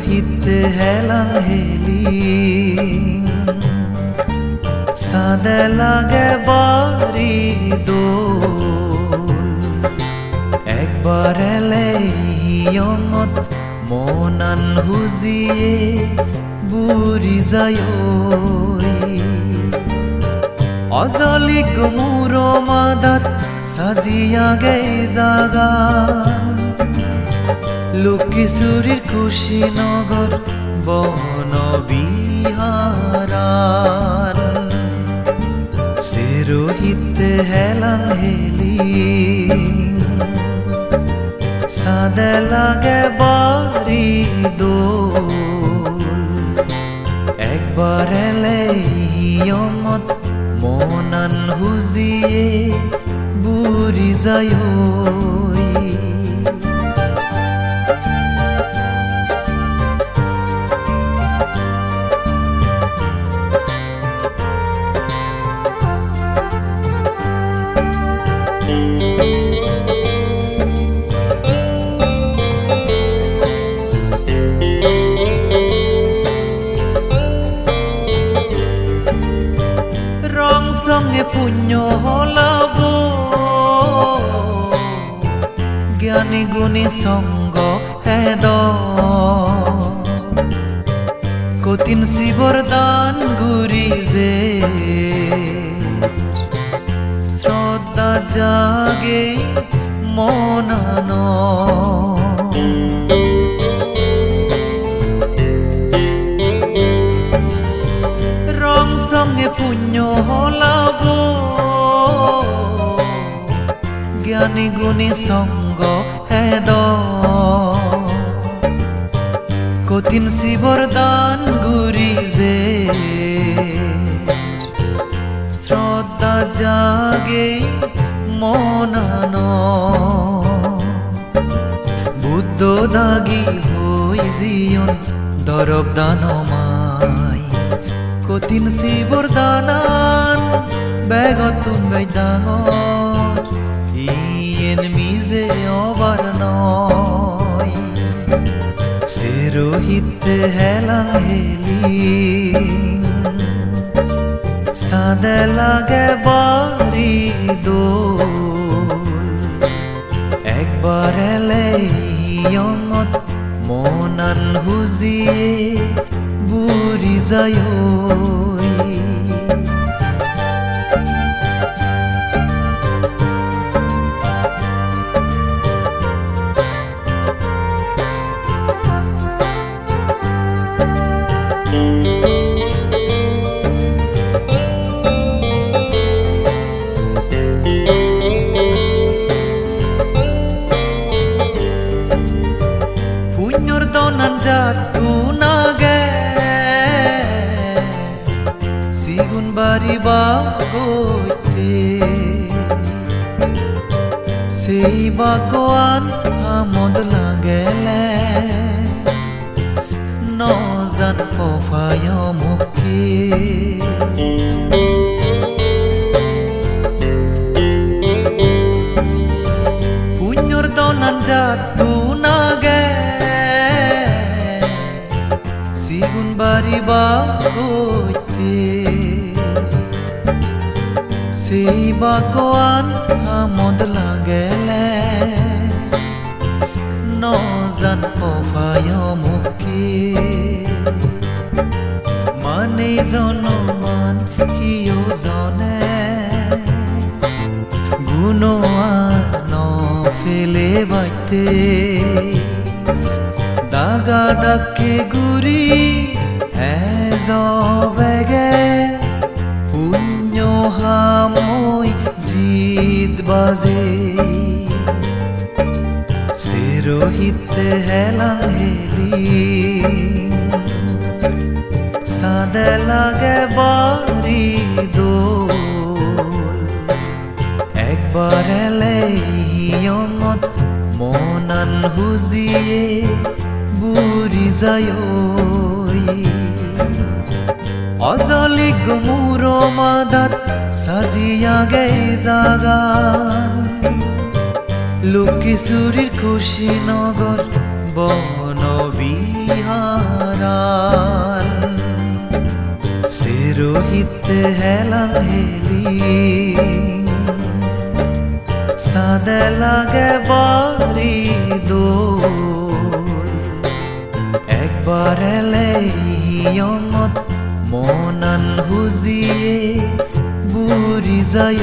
রহিত হেলান হেলি সাদে লাগে বারি দো একবার এলে ইয়মত মনান হুজিয়ে বুরি যায় অজলিক মুরো মাদাত সাজিয়া গে জাগান। লক্ষ্মীচুরির কুশীনগর বন বিহারান সেরোহিত হেলাং হেলি। সাদে লাগে বাড়ি দোল। একবার এলে হিয়মত মনান হুজিয়ে বুড়ি যায়। Songe punyo labo, gani guni songgo. জাগে মনানো। রং সঙ্গে পুণ্য হলাব জ্ঞানী গুণী সঙ্গ হেদ। কঠিন শিবর দান মনান বুদ্ধ দাগি হই জিয়ন দরব দানমাই কঠিন শিবর দানান বেগতুন গাই ডাঙর ইয়েন মিজে অবার নয়। সেরোহিত হেলাং হেলি। সাদে লাগে বাড়ি দোল। ইয়ঙত মনাল হুজিয়ে বুড়ি যায় সিগুন বাড়ি বা গইতে সেই বাগোয়ান আমদ লাগেলে নজান কফায় মুখে পুণ্যর দনান জাতু নাগে সিগুন বাড়ি বা si bakoan amond langele no, zan, po fayo mukki mane zono man hiyo zone. Guno no da baite daga dakke guri ezo bege হামই জিত বাজে। সেরোহিত হেলাং হেলি সাদে লাগে বাড়ি দোল। একবার এলে ইয়ঙত মনান হুজিয়ে বুড়ি যায় অজলি গুমুর মাদাত সাজিয়া গে জাগান। লক্ষ্মীচুরির কুশীনগর বন বিহারান সেরোহিত হেলাং হেলি সাদে লাগে বাড়ি দোল। একবার এলে মনান বুজিয়ে বুড়ি যায়।